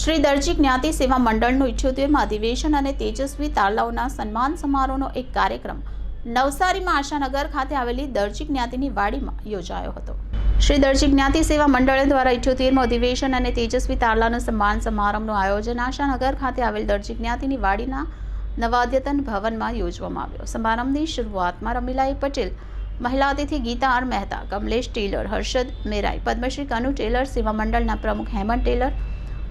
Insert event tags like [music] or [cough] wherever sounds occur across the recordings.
શ્રી દરજી જ્ઞાતિ સેવા મંડળનું ઇઠ્યોતેરમાં અધિવેશન અને તેજસ્વી તારલાઓના સન્માન સમારોહનો એક કાર્યક્રમ નવસારીમાં આશાનગર ખાતે આવેલી દરજી જ્ઞાતિની વાડીમાં યોજાયો હતો. શ્રી દરજી જ્ઞાતિ સેવા મંડળ દ્વારા ઇઠ્યોતેરમું અધિવેશન અને તેજસ્વી તારલાના સન્માન સમારંભનું આયોજન આશાનગર ખાતે આવેલ દરજી જ્ઞાતિની વાડીના નવાદ્યતન ભવનમાં યોજવામાં આવ્યો. સમારંભની શરૂઆતમાં રમીલાઈ પટેલ, મહિલા અતિથિ ગીતા આર મહેતા, કમલેશ ટેલર, હર્ષદ મેરાઈ, પદ્મશ્રી કનુ ટેલર, સેવા મંડળના પ્રમુખ હેમંત ટેલર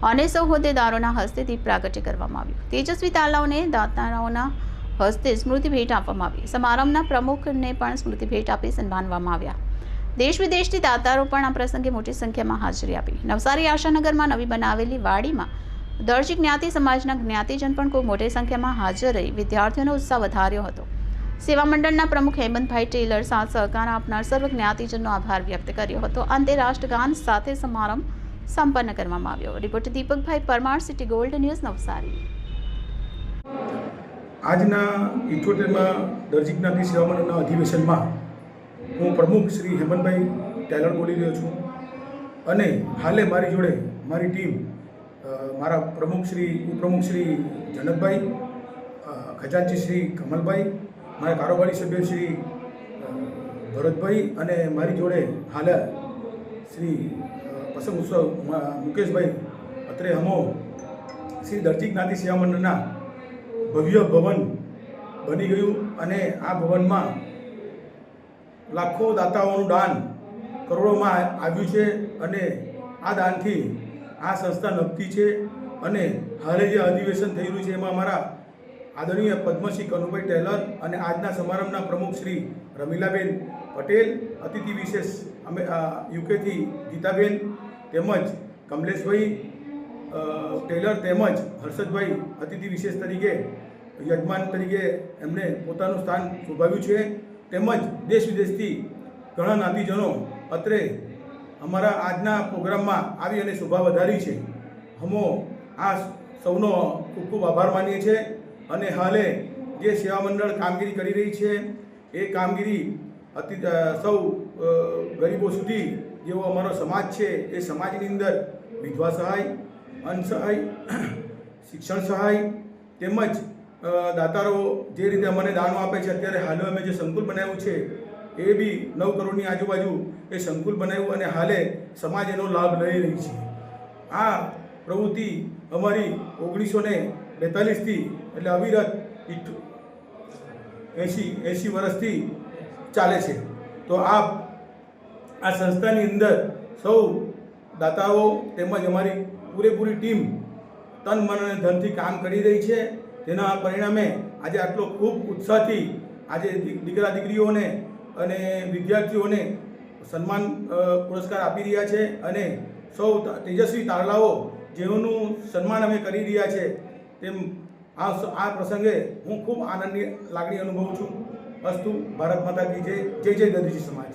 અને સૌ હોદ્દેદારોના હસ્તેથી પ્રાગટ્ય કરવામાં આવ્યું. તેજસ્વી તાલાઓને દાતારાઓના હસ્તે સ્મૃતિ ભેટ આપવામાં આવી. સમારંભના પ્રમુખને પણ સ્મૃતિ ભેટ આપી સન્માનવામાં આવ્યા. દેશ વિદેશથી દાતારો પણ આ પ્રસંગે મોટી સંખ્યામાં હાજરી આપી. નવસારી આશાનગરમાં નવી બનાવેલી વાડીમાં દરજી જ્ઞાતિ સમાજના જ્ઞાતિજન પણ કોઈ મોટી સંખ્યામાં હાજર રહી. વિદ્યાર્થીઓનો ઉત્સાહ વધાર્યો હતો. સેવા મંડળના પ્રમુખ હેમંતભાઈ ટેલર સાથ સહકાર આપનાર સર્વ જ્ઞાતિજનનો આભાર વ્યક્ત કર્યો હતો. અંતે રાષ્ટ્રગાન સાથે સમારંભ સંપન્ન કરવામાં આવ્યો. Report Deepakbhai Parmar, city gold news, Navsari. આજના ઇઠોતેરમાં દરજી જ્ઞાતિ સેવામંડળના અધિવેશનમાં હું પ્રમુખ શ્રી હેમંતભાઈ ટેલર બોલી રહ્યો છું અને હાલે મારી જોડે મારી ટીમ મારા પ્રમુખ શ્રી, ઉપપ્રમુખ શ્રી જનકભાઈ ખજાનચી શ્રી કમલભાઈ, મારા કારોબારી સભ્ય શ્રી ભરતભાઈ અને મારી જોડે હાલ શ્રી પસંદ ઉત્સવ મુકેશભાઈ અત્રે હમો શ્રી દરજી જ્ઞાતિ સેવા મંડળના ભવ્ય ભવન બની ગયું અને આ ભવનમાં લાખો દાતાઓનું દાન કરોડોમાં આવ્યું છે અને આ દાનથી આ સંસ્થા નભતી છે અને હાલે જે અધિવેશન થઈ રહ્યું છે એમાં અમારા આદરણીય પદ્મશ્રી કનુભાઈ ટેલર અને આજના સમારંભના પ્રમુખ શ્રી રમીલાબેન પટેલ, અતિથિ વિશેષ અમે યુકેથી ગીતાબેન તેમજ કમલેશભાઈ ટેલર તેમજ હર્ષદભાઈ અતિથિ વિશેષ તરીકે, યજમાન તરીકે એમણે પોતાનું સ્થાન શોભાવ્યું છે. તેમજ દેશ વિદેશથી ઘણા નાતીજનો અત્રે અમારા આજના પ્રોગ્રામમાં આવી અને શોભા વધારી છે. હમો આ સૌનો ખૂબ ખૂબ આભાર માનીએ છીએ અને હાલે જે સેવા મંડળ કામગીરી કરી રહી છે, એ કામગીરી અતિ સૌ ગરીબો સુધી જેવો અમારો સમાજ છે, એ સમાજની અંદર વિધવા સહાય, અન્ન સહાય, [clears throat] શિક્ષણ સહાય તેમજ દાતારો જે રીતે અમને દાનો આપે છે, અત્યારે હાલ અમે જે સંકુલ બનાવ્યું છે, એ બી નવ કરોડની આજુબાજુ એ સંકુલ બનાવ્યું અને હાલે સમાજ એનો લાભ લઈ રહી છે. આ પ્રવૃત્તિ અમારી ઓગણીસો ને બેતાલીસથી એટલે અવિરત એંશી એંશી વર્ષથી ચાલે છે. તો આ આ સંસ્થાની અંદર સૌ દાતાઓ તેમજ અમારી પૂરેપૂરી ટીમ તન, મન અને ધનથી કામ કરી રહી છે. તેના પરિણામે આજે આટલો ખૂબ ઉત્સાહથી આજે દીકરા દીકરીઓને અને વિદ્યાર્થીઓને સન્માન પુરસ્કાર આપી રહ્યા છે અને સૌ તેજસ્વી તારલાઓ જેઓનું સન્માન અમે કરી રહ્યા છે તેમ આ આ પ્રસંગે હું ખૂબ આનંદની લાગણી અનુભવું છું. અસ્તુ, ભારત માતા કી જય જય જય દરજી સમાજ.